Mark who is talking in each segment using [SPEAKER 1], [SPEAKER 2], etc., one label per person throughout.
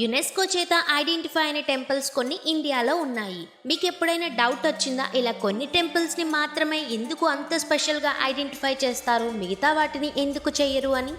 [SPEAKER 1] UNESCO చేత identify అయిన temples కొన్ని ఇండియాలో ఉన్నాయి. మీకు ఎప్పుడైనా డౌట్ వచ్చిందా? ఇలా కొన్ని టెంపుల్స్ని మాత్రమే ఎందుకు అంత స్పెషల్గా ఐడెంటిఫై చేస్తారు? మిగతా వాటిని ఎందుకు చేయరు అని?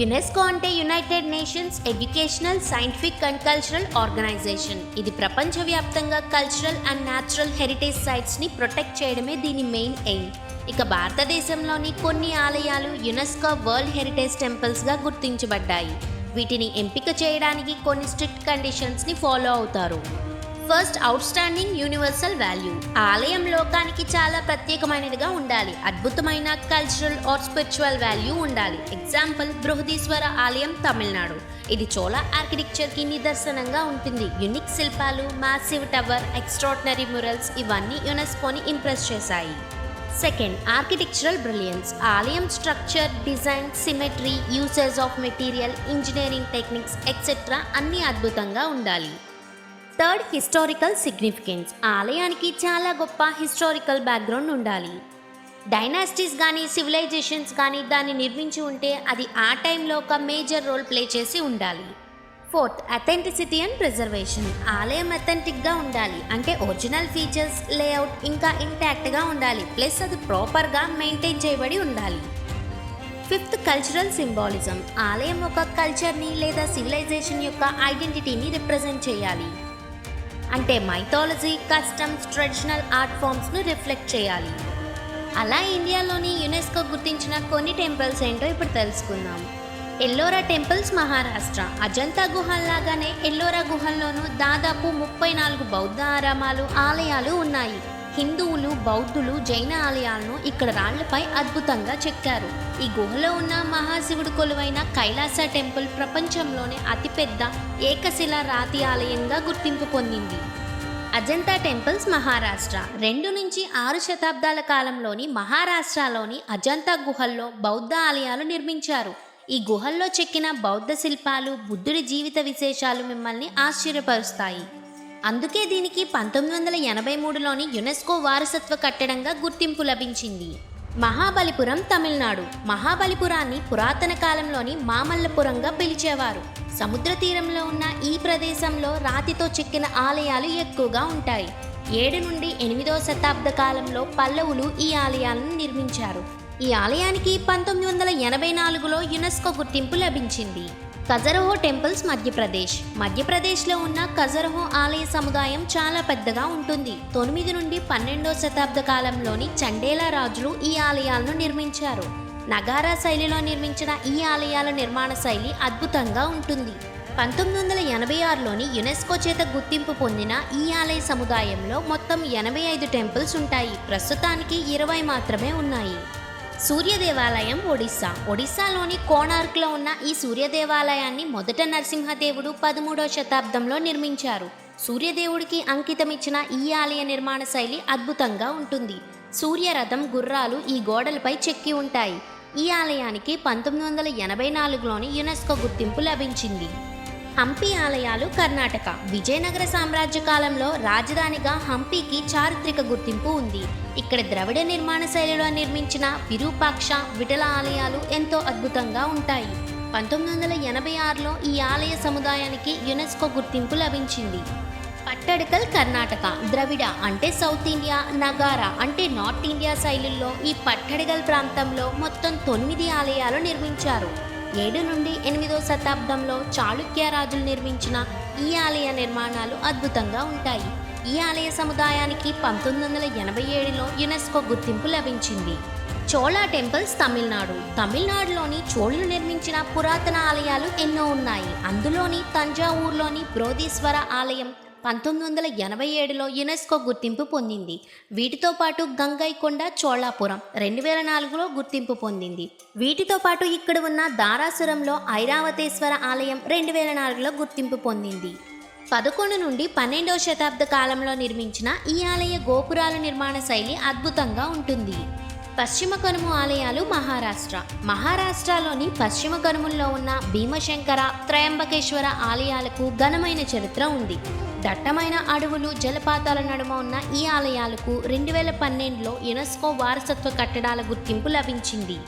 [SPEAKER 1] యునెస్కో అంటే United Nations Educational Scientific and Cultural Organization. ఇది ప్రపంచవ్యాప్తంగా కల్చరల్ అండ్ న్యాచురల్ హెరిటేజ్ సైట్స్ని ప్రొటెక్ట్ చేయడమే దీని మెయిన్ ఎయిమ్. ఇక భారతదేశంలోని కొన్ని ఆలయాలు యునెస్కో వరల్డ్ హెరిటేజ్ టెంపుల్స్గా గుర్తించబడ్డాయి. వీటిని ఎంపిక చేయడానికి కొన్ని స్ట్రిక్ట్ కండిషన్స్ని ఫాలో అవుతారు. First outstanding universal value. ఆలయం లోకానికి చాలా ప్రత్యేకమైనదిగా ఉండాలి. అద్భుతమైన కల్చరల్ ఆర్ స్పిరిచువల్ వాల్యూ ఉండాలి. ఎగ్జాంపుల్ బృహదీశ్వర ఆలయం తమిళనాడు. ఇది చోళ ఆర్కిటెక్చర్కి నిదర్శనంగా ఉంటుంది. యునిక్ శిల్పాలు మాసివ్ టవర్ ఎక్స్ట్రాడినరీ మురల్స్ ఇవన్నీ యునెస్కోని ఇంప్రెస్ చేశాయి. సెకండ్ ఆర్కిటెక్చరల్ బ్రిలియన్స్ ఆలయం structure design symmetry usage of material engineering techniques etcetera అన్నీ అద్భుతంగా ఉండాలి. థర్డ్ హిస్టారికల్ సిగ్నిఫికెన్స్ ఆలయానికి చాలా గొప్ప హిస్టారికల్ బ్యాక్గ్రౌండ్ ఉండాలి. డైనాసిటీస్ కానీ సివిలైజేషన్స్ కానీ దాన్ని నిర్మించి ఉంటే అది ఆ టైంలో ఒక మేజర్ రోల్ ప్లే చేసి ఉండాలి. ఫోర్త్ అథెంటిసిటీ అండ్ ప్రిజర్వేషన్ ఆలయం అథెంటిక్గా ఉండాలి. అంటే ఒరిజినల్ ఫీచర్స్ లేఅవుట్ ఇంకా ఇంటాక్ట్గా ఉండాలి. ప్లస్ అది ప్రాపర్గా మెయింటైన్ చేయబడి ఉండాలి. ఫిఫ్త్ కల్చరల్ సింబాలిజం ఆలయం ఒక కల్చర్ని లేదా సివిలైజేషన్ యొక్క ఐడెంటిటీని రిప్రజెంట్ చేయాలి. అంటే మైథాలజీ కస్టమ్స్ ట్రెడిషనల్ ఆర్ట్ ఫామ్స్ను రిఫ్లెక్ట్ చేయాలి. అలా ఇండియాలోని యునెస్కో గుర్తించిన కొన్ని టెంపుల్స్ ఏంటో ఇప్పుడు తెలుసుకుందాం. ఎల్లోరా టెంపుల్స్ మహారాష్ట్ర. అజంతా గుహల్లాగానే ఎల్లోరా గుహల్లోనూ దాదాపు ముప్పై నాలుగు బౌద్ధ ఆరామాలు ఆలయాలు ఉన్నాయి. హిందువులు బౌద్ధులు జైన ఆలయాలను ఇక్కడ రాళ్ళపై అద్భుతంగా చెక్కారు. ఈ గుహలో ఉన్న మహాశివుడు కొలువైన కైలాస టెంపుల్ ప్రపంచంలోనే అతిపెద్ద ఏకశిల రాతి ఆలయంగా గుర్తింపు పొందింది. అజంతా టెంపుల్స్ మహారాష్ట్ర. రెండు నుంచి ఆరు శతాబ్దాల కాలంలోని మహారాష్ట్రలోని అజంతా గుహల్లో బౌద్ధ ఆలయాలు నిర్మించారు. ఈ గుహల్లో చెక్కిన బౌద్ధ శిల్పాలు బుద్ధుడి జీవిత విశేషాలు మిమ్మల్ని ఆశ్చర్యపరుస్తాయి. అందుకే దీనికి పంతొమ్మిది వందల ఎనభై మూడులోని యునెస్కో వారసత్వ కట్టడంగా గుర్తింపు లభించింది. మహాబలిపురం తమిళనాడు. మహాబలిపురాన్ని పురాతన కాలంలోని మామల్లపురంగా పిలిచేవారు. సముద్ర తీరంలో ఉన్న ఈ ప్రదేశంలో రాతితో చెక్కిన ఆలయాలు ఎక్కువగా ఉంటాయి. ఏడు నుండి ఎనిమిదవ శతాబ్ద కాలంలో పల్లవులు ఈ ఆలయాలను నిర్మించారు. ఈ ఆలయానికి పంతొమ్మిది వందల ఎనభై నాలుగులో యునెస్కో గుర్తింపు లభించింది. కజరహో టెంపుల్స్ మధ్యప్రదేశ్. మధ్యప్రదేశ్లో ఉన్న కజరహో ఆలయ సముదాయం చాలా పెద్దగా ఉంటుంది. తొమ్మిది నుండి పన్నెండో శతాబ్ద కాలంలోని చండేలా రాజులు ఈ ఆలయాలను నిర్మించారు. నగారా శైలిలో నిర్మించిన ఈ ఆలయాల నిర్మాణ శైలి అద్భుతంగా ఉంటుంది. పంతొమ్మిది వందల ఎనభై ఆరులోని యునెస్కో చేత గుర్తింపు పొందిన ఈ ఆలయ సముదాయంలో మొత్తం ఎనభై ఐదు టెంపుల్స్ ఉంటాయి. ప్రస్తుతానికి ఇరవై మాత్రమే ఉన్నాయి. సూర్య దేవాలయం ఒడిస్సా. ఒడిస్సాలోని కోణార్క్లో ఉన్న ఈ సూర్య దేవాలయాన్ని మొదట నరసింహదేవుడు పదమూడవ శతాబ్దంలో నిర్మించారు. సూర్యదేవుడికి అంకితమిచ్చిన ఈ ఆలయ నిర్మాణ శైలి అద్భుతంగా ఉంటుంది. సూర్యరథం గుర్రాలు ఈ గోడలపై చెక్కి ఉంటాయి. ఈ ఆలయానికి పంతొమ్మిది వందల ఎనభై నాలుగులోని యునెస్కో గుర్తింపు లభించింది. హంపి ఆలయాలు కర్ణాటక. విజయనగర సామ్రాజ్య కాలంలో రాజధానిగా హంపీకి చారిత్రక గుర్తింపు ఉంది. ఇక్కడ ద్రవిడ నిర్మాణ శైలిలో నిర్మించిన విరూపాక్ష విఠల ఆలయాలు ఎంతో అద్భుతంగా ఉంటాయి. పంతొమ్మిది వందల ఎనభై ఆరులో ఈ ఆలయ సముదాయానికి యునెస్కో గుర్తింపు లభించింది. పట్టడకల్ కర్ణాటక ద్రవిడ అంటే సౌత్ ఇండియా నగారా అంటే నార్త్ ఇండియా శైలుల్లో ఈ పట్టడగల్ ప్రాంతంలో మొత్తం తొమ్మిది ఆలయాలు నిర్మించారు. ఏడు నుండి ఎనిమిదో శతాబ్దంలో చాళుక్య రాజులు నిర్మించిన ఈ ఆలయ నిర్మాణాలు అద్భుతంగా ఉంటాయి. ఈ ఆలయ సముదాయానికి పంతొమ్మిది వందల ఎనభై ఏడులో యునెస్కో గుర్తింపు లభించింది. చోళా టెంపుల్స్ తమిళనాడు. తమిళనాడులోని చోళులు నిర్మించిన పురాతన ఆలయాలు ఎన్నో ఉన్నాయి. అందులోని తంజావూరులోని బ్రోదీశ్వర ఆలయం పంతొమ్మిది వందల ఎనభై ఏడులో యునెస్కో గుర్తింపు పొందింది. వీటితో పాటు గంగైకొండ చోళాపురం రెండు వేల నాలుగులో గుర్తింపు పొందింది. వీటితో పాటు ఇక్కడ ఉన్న దారాసురంలో ఐరావతేశ్వర ఆలయం రెండు వేల నాలుగులో గుర్తింపు పొందింది. పదకొండు నుండి పన్నెండవ శతాబ్ద కాలంలో నిర్మించిన ఈ ఆలయ గోపురాల నిర్మాణ శైలి అద్భుతంగా ఉంటుంది. పశ్చిమ కనుము ఆలయాలు మహారాష్ట్ర. మహారాష్ట్రలోని పశ్చిమ కనుముల్లో ఉన్న భీమశంకర త్రయంబకేశ్వర ఆలయాలకు ఘనమైన చరిత్ర ఉంది. దట్టమైన అడవులు జలపాతాల నడుమ ఉన్న ఈ ఆలయాలకు రెండు వేల పన్నెండులో యునెస్కో వారసత్వ కట్టడాల గుర్తింపు లభించింది.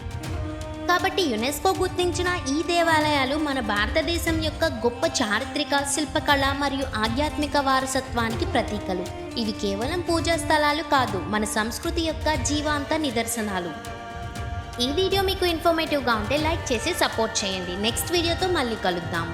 [SPEAKER 1] కాబట్టి యునెస్కో గుర్తించిన ఈ దేవాలయాలు మన భారతదేశం యొక్క గొప్ప చారిత్రక శిల్పకళ మరియు ఆధ్యాత్మిక వారసత్వానికి ప్రతీకలు. ఇవి కేవలం పూజా స్థలాలు కాదు మన సంస్కృతి యొక్క జీవాంత నిదర్శనాలు. ఈ వీడియో మీకు ఇన్ఫర్మేటివ్గా ఉంటే లైక్ చేసి సపోర్ట్ చేయండి. నెక్స్ట్ వీడియోతో మళ్ళీ కలుద్దాం.